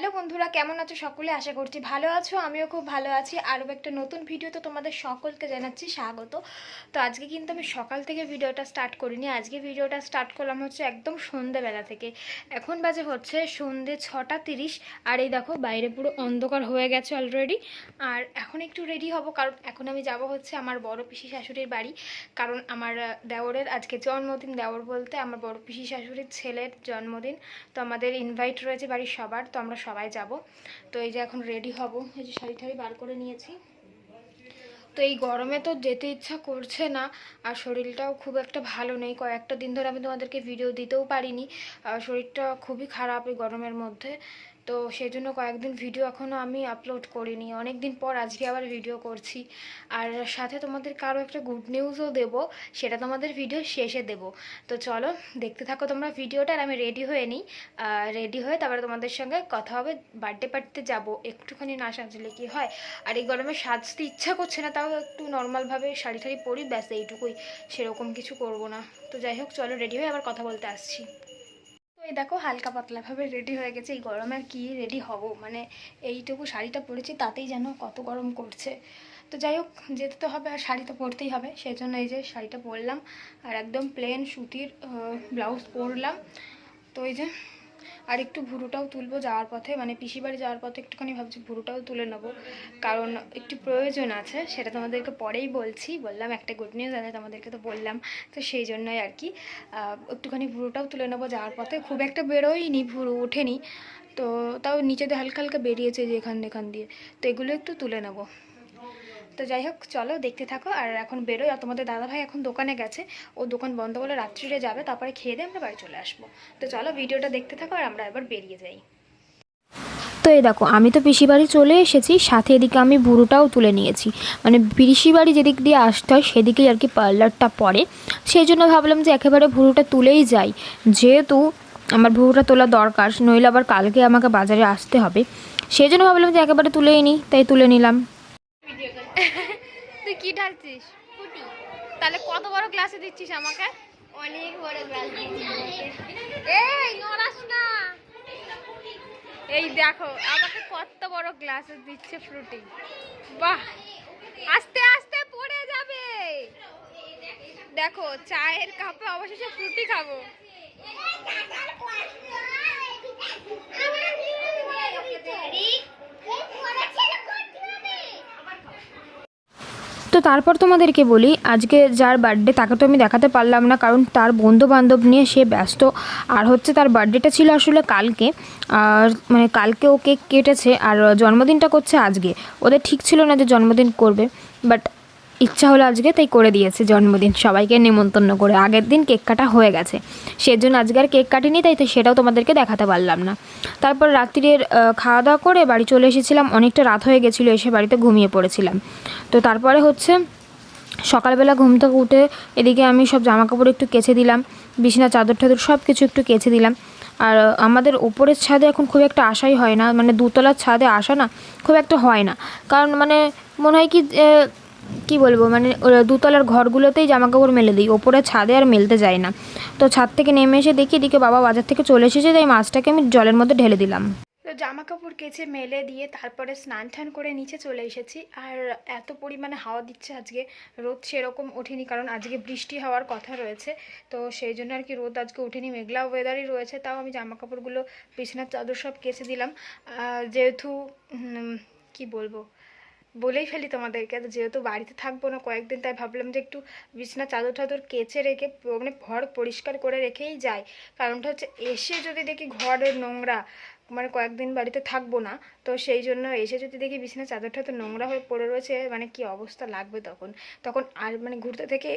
Hello বন্ধুরা, কেমন আছো সকলে? আশা করছি ভালো আছো, আমিও খুব ভালো আছি। আরও একটা নতুন ভিডিও তো তোমাদের সকলকে জানাচ্ছি স্বাগত। তো আজকে কিন্তু আমি সকাল থেকে ভিডিওটা স্টার্ট করিনি। আজকে ভিডিওটা স্টার্ট করলাম হচ্ছে একদম সন্ধ্যেবেলা থেকে। এখন বাজে হচ্ছে সন্ধ্যে ছটা তিরিশ, আর এই দেখো বাইরে পুরো অন্ধকার হয়ে গেছে অলরেডি আর এখন একটু রেডি হব, কারণ এখন আমি যাব হচ্ছে আমার বড় পিসি শাশুড়ির বাড়ি। কারণ আমার দেওরের আজকে জন্মদিন, দেওর বলতে আমার বড় পিসি শাশুড়ির ছেলের জন্মদিন। তো আমাদের ইনভাইট রয়েছে বাড়ির সবার, তো আমরা সবাই যাব। তো এই যে এখন রেডি হব। এই যে শাড়ি ঠাড়ি বার করে নিয়েছি। তো এই গরমে তো যেতে ইচ্ছা করছে না, আর শরীরটাও খুব একটা ভালো নেই। কয়েকটা দিন ধরে আমি তোমাদেরকে ভিডিও দিতেও পারিনি। শরীরটা খুবই খারাপ এই গরমের মধ্যে। তো সেই জন্য কয়েকদিন ভিডিও এখনও আমি আপলোড করিনি। অনেক দিন পর আজকে আবার ভিডিও করছি। আর সাথে তোমাদের কারও একটা গুড নিউজও দেব, সেটা তোমাদের ভিডিও শেষে দেব। তো চলো, দেখতে থাকো তোমরা ভিডিওটা আর আমি রেডি হয়ে নিই। রেডি হয়ে তারপরে তোমাদের সঙ্গে কথা হবে। বার্থডে পার্টিতে যাব। একটুখানি না সাজলে কি হয়? আর এই গরমে সাজতে ইচ্ছা করছে না, তাও একটু নর্মালভাবে শাড়ি ঠাড়ি পরি, ব্যাস এইটুকুই। সেরকম কিছু করব না। তো যাই হোক, চলো রেডি হয়ে আবার কথা বলতে আসছি। তো এই দেখো হালকা পাতলাভাবে রেডি হয়ে গেছে। এই গরমে আর কি রেডি হব? মানে এইটুকু শাড়িটা পরেছি, তাতেই যেন কত গরম করছে। তো যাই হোক, যেতে তো হবে, আর শাড়ি তো পরতেই হবে। সেই জন্য এই যে শাড়িটা পরলাম, আর একদম প্লেন সুতির ব্লাউজ পরলাম। তো এই যে আর একটু ভুরুটাও তুলবো যাওয়ার পথে মানে পিসি বাড়ি যাওয়ার পথে একটুখানি ভাবছি ভুরুটাও তুলে নেব। কারণ একটু প্রয়োজন আছে, সেটা তোমাদেরকে পরেই বলছি। বললাম একটা গুড নিউজ আছে, তোমাদেরকে তো বললাম। তো সেই জন্যই আর কি একটুখানি ভুরুটাও তুলে নেব যাওয়ার পথে। খুব একটা বেরোয়নি ভুরু, ওঠেনি। তো তাও নিচেতে হালকা হালকা বেরিয়েছে যে এখান এখান দিয়ে। তো এগুলো একটু তুলে নেব। তো যাই হোক, চলো দেখতে থাকো। আর এখন বেরোই, আর তোমাদের দাদাভাই এখন দোকানে গেছে। ও দোকান বন্ধ করে রাত্রিরে যাবে, তারপরে খেয়ে দিয়ে আমরা বাড়ি চলে আসব। তো চলো ভিডিওটা দেখতে থাকো, আর আমরা এবার বেরিয়ে যাই। তো এই দেখো, আমি তো পিসি বাড়ি চলে এসেছি, সাথে এদিকে আমি বুড়োটাও তুলে নিয়েছি। মানে পিসি বাড়ি যেদিক দিয়ে আসতে হয়, সেদিকেই আর কি পার্লারটা পড়ে। সেই জন্য ভাবলাম যে একেবারে ভুরুটা তুলেই যাই। যেহেতু আমার ভুরুটা তোলা দরকার, নইলে আবার কালকে আমাকে বাজারে আসতে হবে। সেই জন্য ভাবলাম যে একেবারে তুলেই নিই, তাই তুলে নিলাম। তুই কি ঢালছিস? তাহলে কত বড় গ্লাসে দিচ্ছিস আমাকে? অনেক বড় গ্লাস এই নড়াস না। এই দেখো আমাকে কত বড় গ্লাসে দিচ্ছে ফ্রুটি বাহ! আস্তে আস্তে পড়ে যাবে। দেখো চায়ের কাপে অবশেষে ফ্রুটি খাব। তো তারপর তোমাদেরকে বলি, আজকে যার বার্থডে তাকে তো আমি দেখাতে পারলাম না, কারণ তার বন্ধু বান্ধব নিয়ে সে ব্যস্ত। আর হচ্ছে তার বার্থডেটা ছিল আসলে কালকে। আর মানে কালকে ও কেক কেটেছে, আর জন্মদিনটা করছে আজকে। ওদের ঠিক ছিল না যে জন্মদিন করবে বাট ইচ্ছা হলো আজকে তাই করে দিয়েছে জন্মদিন সবাইকে নেমন্তন্ন করে। আগের দিন কেক কাটা হয়ে গেছে। সেজন্য আজকে আর কেক কাটিনি, তাই তো সেটাও তোমাদেরকে দেখাতে পারলাম না। তারপর রাত্রির খাওয়া দাওয়া করে বাড়ি চলে এসেছিলাম। অনেকটা রাত হয়ে গেছিল, এসে বাড়িতে ঘুমিয়ে পড়েছিলাম। তো তারপরে হচ্ছে সকালবেলা ঘুম থেকে উঠে এদিকে আমি সব জামা কাপড় একটু কেচে দিলাম, বিছানা, চাদর টাদর সব কিছু একটু কেচে দিলাম। আর আমাদের ওপরের ছাদে এখন খুব একটা আশাই হয় না মানে দুতলার ছাদে আসা না, খুব একটা হয় না। কারণ মানে মনে হয় কি কি বলব মানে দুতলার ঘরগুলোতেই জামা কাপড় মেলে দিই, ওপরে ছাদে আর মেলতে যায় না। তো ছাদ থেকে নেমে এসে দেখি এদিকে বাবা বাজার থেকে চলে এসেছে, তাই মাছটাকে আমি জলের মধ্যে ঢেলে দিলাম। তো জামা কাপড় কেচে মেলে দিয়ে তারপরে স্নান টান করে নিচে চলে এসেছি, আর এত পরিমাণে হাওয়া দিচ্ছে আজকে, রোদ সেরকম ওঠেনি, কারণ আজকে বৃষ্টি হওয়ার কথা রয়েছে। তো সেই জন্য আর কি রোদ আজকে ওঠেনি মেঘলা ওয়েদারই রয়েছে, তাও আমি জামা কাপড়গুলো বিছানার চাদর সব কেচে দিলাম। যেহেতু কি বলব বলেই ফেলি তোমাদেরকে তো যেহেতু বাড়িতে থাকব না কয়েকদিন, তাই ভাবলাম যে একটু বিছনা চাদর টাদর কেচে রেখে মানে ঘর পরিষ্কার করে রেখেই যাই। কারণটা হচ্ছে এসে যদি দেখি ঘরের নোংরা মানে কয়েকদিন বাড়িতে থাকব না, তো সেই জন্য এসে যদি দেখি বিছানা চাদর টাদর নোংরা হয়ে পড়ে রয়েছে মানে কি অবস্থা লাগবে তখন? তখন আর মানে ঘুরতে থেকে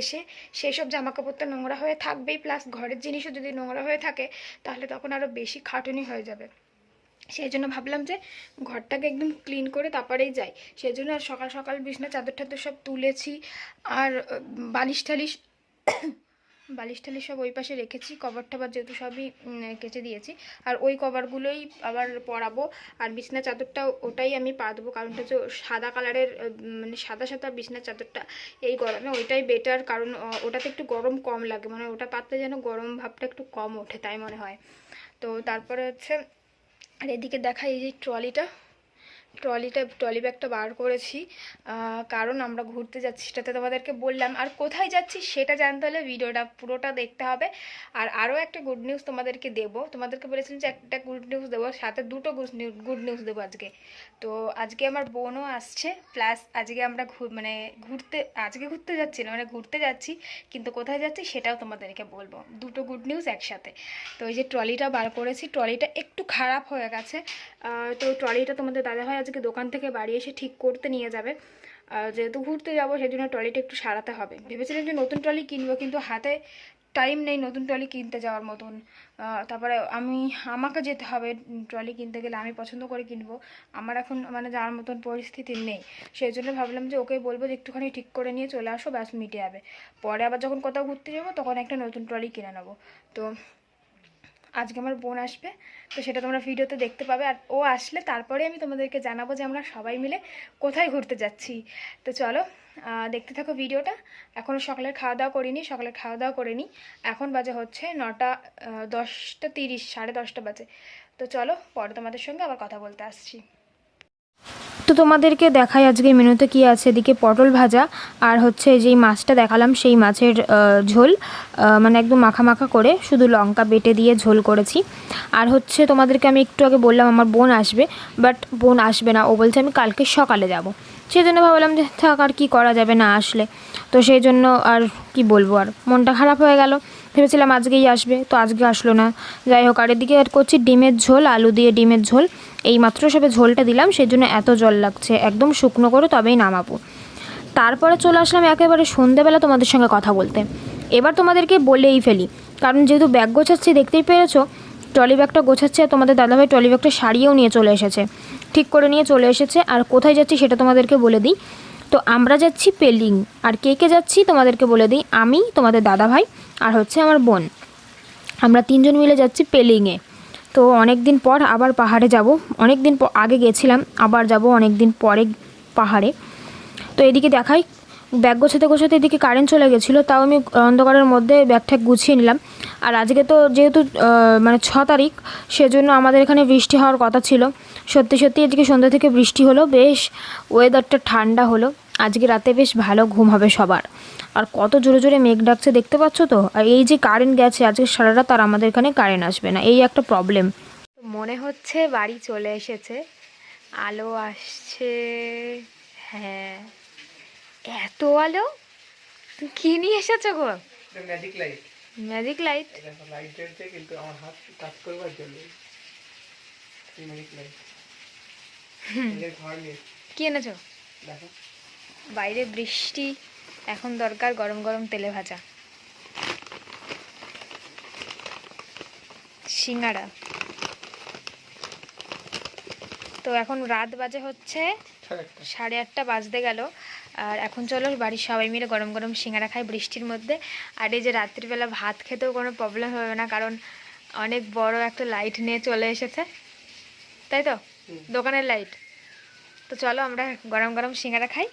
এসে সেই সব জামা কাপড়টা নোংরা হয়ে থাকবেই, প্লাস ঘরের জিনিসও যদি নোংরা হয়ে থাকে, তাহলে তখন আরও বেশি খাটুনি হয়ে যাবে। সেই জন্য ভাবলাম যে ঘরটাকে একদম ক্লিন করে তারপরেই যাই। সেই জন্য আর সকাল সকাল বিছনা, চাদর টাদর সব তুলেছি আর বালিশ টালিশ বালিশ টালিশ সব ওই পাশে রেখেছি। কভার টভার যেহেতু সবই কেচে দিয়েছি। আর ওই কভারগুলোই আবার পরাবো। আর বিছনা চাদরটা ওটাই আমি পা দেবো। কারণটা হচ্ছে সাদা কালারের মানে সাদা সাদা বিছনা চাদরটা এই গরমে ওইটাই বেটার কারণ ওটাতে একটু গরম কম লাগে। মানে ওটা পাতলে যেন গরম ভাবটা একটু কম ওঠে, তাই মনে হয়। তো তারপরে হচ্ছে আর এদিকে দেখা এই যে ট্রলিটা। ট্রলিটা, ট্রলি ব্যাগটা বার করেছি। কারণ আমরা ঘুরতে যাচ্ছি সেটাতে তোমাদেরকে বললাম। আর কোথায় যাচ্ছি সেটা জানতে হলে ভিডিওটা, পুরোটা দেখতে হবে। আর আরও একটা গুড নিউজ তোমাদেরকে দেবো। তোমাদেরকে বলেছিলাম যে একটা গুড নিউজ দেবো, সাথে দুটো গুড নিউজ দেবো আজকে। তো আজকে আমার বোনও আসছে প্লাস আজকে আমরা মানে ঘুরতে, আজকে ঘুরতে যাচ্ছি না মানে ঘুরতে যাচ্ছি, কিন্তু কোথায় যাচ্ছি সেটাও তোমাদেরকে বলব। দুটো গুড নিউজ একসাথে। তো এই যে ট্রলিটা বার করেছি, ট্রলিটা একটু খারাপ হয়ে গেছে। তো ট্রলিটা তোমাদের দাদা দাদাভাই আজকে দোকান থেকে বাড়ি এসে ঠিক করতে নিয়ে যাবে। যেহেতু ঘুরতে যাব সেই জন্য ট্রলিটা একটু সারাতে হবে। ভেবেছিলাম যে নতুন ট্রলি কিনবো, কিন্তু হাতে টাইম নেই নতুন ট্রলি কিনতে যাওয়ার মতন। তারপরে আমি, আমাকে যেতে হবে ট্রলি কিনতে গেলে, আমি পছন্দ করে কিনবো। আমার এখন মানে যাওয়ার মতন পরিস্থিতি নেই। সেই জন্য ভাবলাম যে ওকে বলব যে একটুখানি ঠিক করে নিয়ে চলে আসো, ব্যাস মিটে যাবে। পরে আবার যখন কোথাও ঘুরতে যাব, তখন একটা নতুন ট্রলি কিনে নেব। তো আজকে আমার বোন আসবে, তো সেটা তোমরা ভিডিওতে দেখতে পাবে। আর ও আসলে তারপরে আমি তোমাদেরকে জানাব যে আমরা সবাই মিলে কোথায় ঘুরতে যাচ্ছি। তো চলো দেখতে থাকো ভিডিওটা। এখনও সকালের খাওয়া দাওয়া করিনি, সকালের খাওয়া দাওয়া করিনি এখন বাজে হচ্ছে নটা দশটা তিরিশ, সাড়ে দশটা বাজে। তো চলো, পরে তোমাদের সঙ্গে আবার কথা বলতে আসছি। তো তোমাদেরকে দেখাই আজকে মেনুতে কি আছে। এদিকে পটল ভাজা আর হচ্ছে যেই মাছটা দেখালাম, সেই মাছের ঝোল। মানে একদম মাখা মাখা করে শুধু লঙ্কা বেটে দিয়ে ঝোল করেছি। আর হচ্ছে তোমাদেরকে আমি একটু আগে বললাম, আমার বোন আসবে, বাট বোন আসবে না। ও বলছে আমি কালকে সকালে যাব। সেই জন্য ভাবলাম যে থাক আর কী করা যাবে না আসলে। তো সেই জন্য আর কি বলব আর। মনটা খারাপ হয়ে গেল। ভেবেছিলাম আজকেই আসবে, তো আজকে আসলো না। যাই হোক আর এদিকে আর করছি ডিমের ঝোল, আলু দিয়ে ডিমের ঝোল। এই মাত্র সবে ঝোলটা দিলাম সেই জন্য এত জল লাগছে। একদম শুকনো করে তবেই নামাবো। তারপরে চলে আসলাম একেবারে সন্ধেবেলা তোমাদের সঙ্গে কথা বলতে। এবার তোমাদেরকে বলেই ফেলি, কারণ যেহেতু ব্যাগ গোছাচ্ছি, দেখতেই পেরেছ, ট্রলি ব্যাগটা গোছাচ্ছে আর তোমাদের দাদাভাই ট্রলি ব্যাগটা সারিয়েও নিয়ে চলে এসেছে। ঠিক করে নিয়ে চলে এসেছে, আর কোথায় যাচ্ছি সেটা তোমাদেরকে বলে দিই। তো আমরা যাচ্ছি পেলিং। আর কে কে যাচ্ছি তোমাদেরকে বলে দিই। আমি, তোমাদের দাদাভাই আর হচ্ছে আমার বোন। আমরা তিনজন মিলে যাচ্ছি পেলিংয়ে তো অনেক দিন পর আবার পাহাড়ে যাব। অনেক দিন আগে গেছিলাম, আবার যাব অনেক দিন পরে পাহাড়ে। তো এদিকে দেখাই। ব্যাগ গোছাতে গোছাতে এদিকে কারেন্ট চলে গেছিল, তাও আমি অন্ধকারের মধ্যে ব্যাগ ঠ্যাগ গুছিয়ে নিলাম। আর আজকে তো যেহেতু মানে ছ তারিখ, সেজন্য আমাদের এখানে বৃষ্টি হওয়ার কথা ছিল। সত্যি সত্যি আজকে সন্ধ্যা থেকে বৃষ্টি হলো। বেশ ওয়েদারটা ঠান্ডা হলো। আজকে রাতে বেশ ভালো ঘুম হবে সবার। আর কত জোরে জোরে মেঘ ডাকছে দেখতে পাচ্ছ তো? আর এই যে কারেন্ট গেছে আজকে সারা রাত আর আমাদের এখানে কারেন্ট আসবে না। এই একটা প্রবলেম মনে হচ্ছে বাড়ি চলে এসেছে। আলো আসছে। হ্যাঁ। এত আলো? তুমি কি নিয়ে এসেছ গো? Magic light magic light light জ্বলছে কিন্তু আমার হাত টাচ করবার জন্য। ম্যাজিক লাইট ঘর নিয়ে। কি এনেছো? দেখো। বাইরে বৃষ্টি এখন দরকার গরম গরম তেলে ভাজা। সিঙ্গাড়া তো এখন রাত বাজে হচ্ছে সাড়ে আটটা। বাজতে গেল। আর এখন চলো বাড়ির সবাই মিলে গরম গরম সিঙ্গারা খাই বৃষ্টির মধ্যে। আর এই যে রাত্রিবেলা ভাত খেতেও কোনো প্রবলেম হবে না কারণ অনেক বড় একটা লাইট নিয়ে চলে এসেছে। তাই তো? দোকানের লাইট তো চলো আমরা গরম গরম সিঙ্গারা খাই।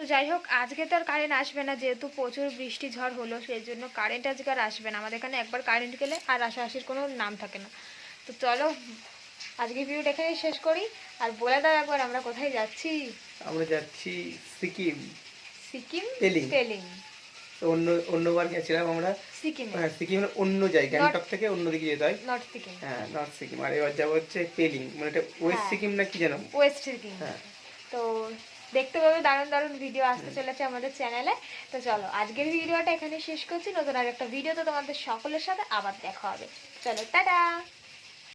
তো যাই হোক আজকে তো আর কারেন্ট আসবে না যেহেতু প্রচুর বৃষ্টি ঝড় হলো সেই জন্য কারেন্ট আজকে আর আসবে না। আমাদের এখানে একবার কারেন্ট গেলে আর আসাআসির কোনো নাম থাকে না। তো চলো আজকে ভিডিওটা এখানেই শেষ করি। আর বলে দাও একবার আমরা কোথায় যাচ্ছি? আমরা যাচ্ছি সিকিম। সিকিম? পেলিং। পেলিং তো অন্য অন্যবার গেছিলাম আমরা। সিকিম। হ্যাঁ সিকিমের অন্য জায়গা গ্যাংটক থেকে অন্যদিকে যেতে হয়। নর্থ সিকিম। হ্যাঁ নর্থ সিকিম। আর এবার যাব হচ্ছে পেলিং মানে এটা ওয়েস্ট হ্যাঁ। সিকিম না কি জানো ওয়েস্ট সিকিম। হ্যাঁ। তো দেখতে পাবে, দারুণ দারুণ ভিডিও আসতে চলেছে আমাদের চ্যানেলে তো চলো, আজকের ভিডিওটা এখানে শেষ করছি। নতুন আর একটা ভিডিও তো তোমাদের সকলের সাথে আবার দেখা হবে। চলো, টাটা!